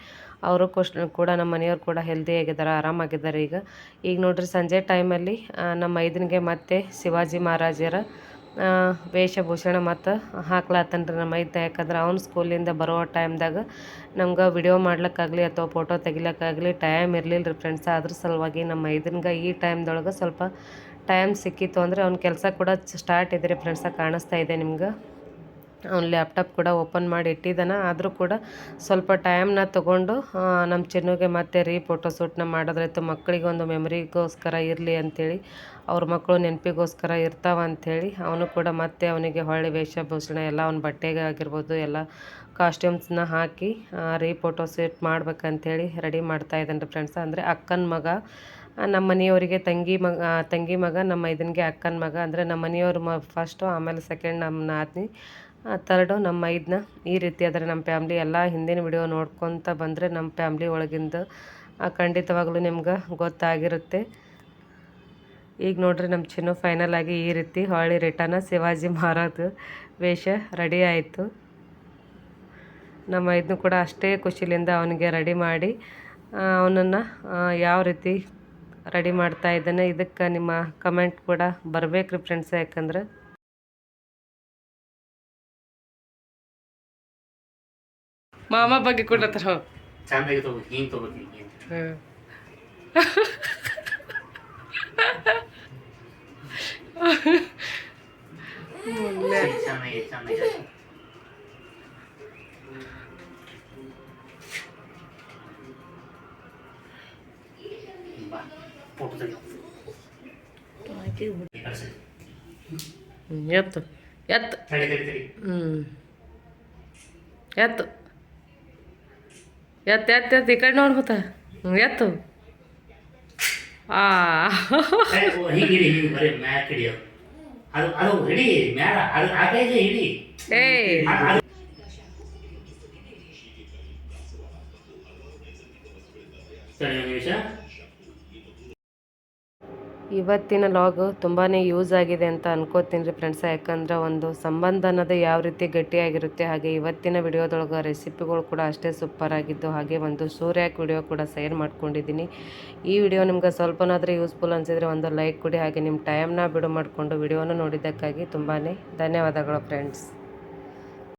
ಅವರು ಕೋಶ್ ಕೂಡ ನಮ್ಮ ಮನೆಯವ್ರು ಕೂಡ ಹೆಲ್ದಿ ಆಗಿದ್ದಾರೆ, ಆರಾಮಾಗಿದ್ದಾರೆ ಈಗ. ಈಗ ನೋಡ್ರಿ ಸಂಜೆ ಟೈಮಲ್ಲಿ ನಮ್ಮ ಮೈದನಿಗೆ ಮತ್ತೆ ಶಿವಾಜಿ ಮಹಾರಾಜರ ವೇಷಭೂಷಣ ಮತ್ತು ಹಾಕ್ಲಾತನ್ರಿ ನಮ್ಮ ಮೈದ ಯಾಕಂದ್ರೆ ಅವ್ನ ಸ್ಕೂಲಿಂದ ಬರೋ ಟೈಮ್ದಾಗ ನಮ್ಗೆ ವಿಡಿಯೋ ಮಾಡ್ಲಿಕ್ಕಾಗಲಿ ಅಥವಾ ಫೋಟೋ ತೆಗಿಲಿಕ್ಕಾಗಲಿ ಟೈಮ್ ಇರಲಿಲ್ಲ ರೀ ಫ್ರೆಂಡ್ಸ್ ಅದ್ರ ಸಲುವಾಗಿ ನಮ್ಮ ಮೈದನ್ಗೆ ಈ ಟೈಮ್ದೊಳಗೆ ಸ್ವಲ್ಪ ಟೈಮ್ ಸಿಕ್ಕಿತ್ತು ಅಂದರೆ ಅವ್ನ ಕೆಲಸ ಕೂಡ ಸ್ಟಾರ್ಟ್ ಇದ್ರಿ ರೀ ಫ್ರೆಂಡ್ಸ ಕಾಣಿಸ್ತಾ ಇದೆ ನಿಮ್ಗೆ. ಅವ್ನು ಲ್ಯಾಪ್ಟಾಪ್ ಕೂಡ ಓಪನ್ ಮಾಡಿ ಇಟ್ಟಿದ್ದಾನೆ. ಆದರೂ ಕೂಡ ಸ್ವಲ್ಪ ಟೈಮ್ನ ತೊಗೊಂಡು ನಮ್ಮ ಚಿನ್ನುಗೆ ಮತ್ತೆ ರೀ ಫೋಟೋಶೂಟ್ನ ಮಾಡೋದ್ರಾಯ್ತು ಮಕ್ಕಳಿಗೆ ಒಂದು ಮೆಮರಿಗೋಸ್ಕರ ಇರಲಿ ಅಂಥೇಳಿ ಅವ್ರ ಮಕ್ಕಳು ನೆನಪಿಗೋಸ್ಕರ ಇರ್ತಾವ ಅಂಥೇಳಿ ಅವನು ಕೂಡ ಮತ್ತೆ ಅವನಿಗೆ ಹೊಳ್ಳಿ ವೇಷಭೂಷಣ ಎಲ್ಲ ಅವ್ನ ಬಟ್ಟೆಗೆ ಆಗಿರ್ಬೋದು, ಎಲ್ಲ ಕಾಸ್ಟ್ಯೂಮ್ಸ್ನ ಹಾಕಿ ರೀ ಫೋಟೋಶೂಟ್ ಮಾಡ್ಬೇಕಂಥೇಳಿ ರೆಡಿ ಮಾಡ್ತಾ ಇದ್ದಾನೆ ಫ್ರೆಂಡ್ಸ್ ಅಂದರೆ ಅಕ್ಕನ ಮಗ ನಮ್ಮ ಮನೆಯವರಿಗೆ ತಂಗಿ ಮಗ ತಂಗಿ ಮಗ, ನಮ್ಮ ಇದನಿಗೆ ಅಕ್ಕನ ಮಗ. ಅಂದರೆ ನಮ್ಮ ಮನೆಯವ್ರ ಮ ಫಸ್ಟು ಆಮೇಲೆ ಸೆಕೆಂಡ್ ನಮ್ಮ ನಾದಿನಿ. ತರ್ಡು ನಮ್ಮ ಐದನ್ನ ಈ ರೀತಿ ಆದರೆ ನಮ್ಮ ಫ್ಯಾಮ್ಲಿ ಎಲ್ಲ ಹಿಂದಿನ ವಿಡಿಯೋ ನೋಡ್ಕೊತ ಬಂದರೆ ನಮ್ಮ ಫ್ಯಾಮ್ಲಿ ಒಳಗಿಂದ ಆ, ಖಂಡಿತವಾಗ್ಲೂ ನಿಮ್ಗೆ ಗೊತ್ತಾಗಿರುತ್ತೆ. ಈಗ ನೋಡ್ರಿ ನಮ್ಮ ಚಿನ್ನು ಫೈನಲ್ ಆಗಿ ಈ ರೀತಿ ಹೊಳ್ಳಿ ರಿಟರ್ನ ಶಿವಾಜಿ ಮಹಾರಾಜ್ ವೇಷ ರೆಡಿ ಆಯಿತು. ನಮ್ಮ ಇದನ್ನು ಕೂಡ ಅಷ್ಟೇ ಖುಷಿಲಿಂದ ಅವನಿಗೆ ರೆಡಿ ಮಾಡಿ ಅವನನ್ನು ಯಾವ ರೀತಿ ರೆಡಿ ಮಾಡ್ತಾ ಇದ್ದಾನೆ ಇದಕ್ಕೆ ನಿಮ್ಮ ಕಮೆಂಟ್ ಕೂಡ ಬರ್ಬೇಕ್ರಿ ಫ್ರೆಂಡ್ಸ್ ಯಾಕಂದ್ರೆ. ಮಾಮ ಬಗ್ಗೆ ಕೊಡ್ಲತ್ತಾರ ಚಂದಾಗಿ ತಗೋಬೇಕು ಹಿಂಗೆ ತಗೋಬೇಕು ಹಿಂಗೆ ಚೆನ್ನಾಗಿ ಚೆನ್ನಾಗಿ ಬಾ ಫೋಟೋ ತೆಗಿ ಕಳ್ಸಿ. ಎತ್ತು ಎತ್ತು ತಡಿ ತಡಿ ತಡಿ ಹ್ಞೂ ಎತ್ತು ಎತ್ತು ಎತ್ತು ಎತ್ತು ಈ ಕಡೆ ನೋಡ್ಬೋತ ಹ್ಞೂ ಎತ್ತು. ಆ. ಏ, ಓ, ಹಿಂಗೆ ಇವತ್ತಿನ ಲಾಗ್ ತುಂಬಾ ಯೂಸ್ ಆಗಿದೆ ಅಂತ ಅನ್ಕೋತೀನಿ ರೀ ಫ್ರೆಂಡ್ಸ್ ಯಾಕಂದ್ರೆ ಒಂದು ಸಂಬಂಧ ಅನ್ನೋದು ಯಾವ ರೀತಿ ಗಟ್ಟಿಯಾಗಿರುತ್ತೆ, ಹಾಗೆ ಇವತ್ತಿನ ವಿಡಿಯೋದೊಳಗೆ ರೆಸಿಪಿಗಳು ಕೂಡ ಅಷ್ಟೇ ಸೂಪರ್ ಆಗಿದ್ದು, ಹಾಗೆ ಒಂದು ಸೂರ್ಯಾಕ್ ವಿಡಿಯೋ ಕೂಡ ಶೇರ್ ಮಾಡ್ಕೊಂಡಿದ್ದೀನಿ ಈ ವಿಡಿಯೋ ನಿಮ್ಗೆ ಸ್ವಲ್ಪನಾದರೂ ಯೂಸ್ಫುಲ್ ಅನಿಸಿದರೆ ಒಂದು ಲೈಕ್ ಕೊಡಿ, ಹಾಗೆ ನಿಮ್ಮ ಟೈಮ್ನ ಬಿಡು ಮಾಡಿಕೊಂಡು ವಿಡಿಯೋನ ನೋಡಿದ್ದಕ್ಕಾಗಿ ತುಂಬಾ ಧನ್ಯವಾದಗಳು ಫ್ರೆಂಡ್ಸ್